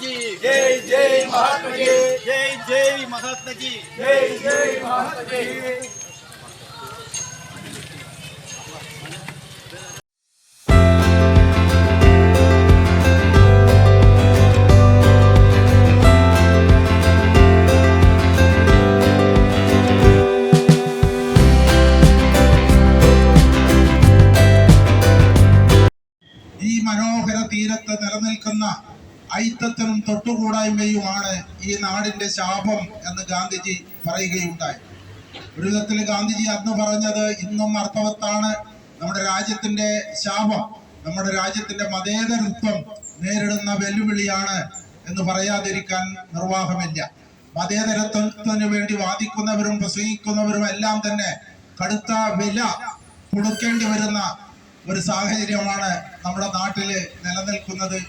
जी जय जय महात्मा जी जय जय महात्मा जी जय जय महात्मा जी ഈ മനോഹര തീരത്ത് നിലനിൽക്കുന്ന ഐത്തത്തിനും തൊട്ടുകൂടായ്മയുമാണ് ഈ നാടിന്റെ ശാപം എന്ന് ഗാന്ധിജി പറയുകയുണ്ടായി. ഒരു വിധത്തിൽ ഗാന്ധിജി അന്ന് പറഞ്ഞത് ഇന്നും അർത്ഥവത്താണ്. നമ്മുടെ രാജ്യത്തിന്റെ ശാപം നമ്മുടെ രാജ്യത്തിന്റെ മതേതരത്വം നേരിടുന്ന വെല്ലുവിളിയാണ് എന്ന് പറയാതിരിക്കാൻ നിർവാഹമില്ല. മതേതരത്വത്തിന് വേണ്ടി വാദിക്കുന്നവരും പ്രസംഗിക്കുന്നവരും എല്ലാം തന്നെ കടുത്ത വില കൊടുക്കേണ്ടി വരുന്ന ഒരു സാഹചര്യമാണ് നമ്മുടെ നാട്ടിൽ നിലനിൽക്കുന്നത്.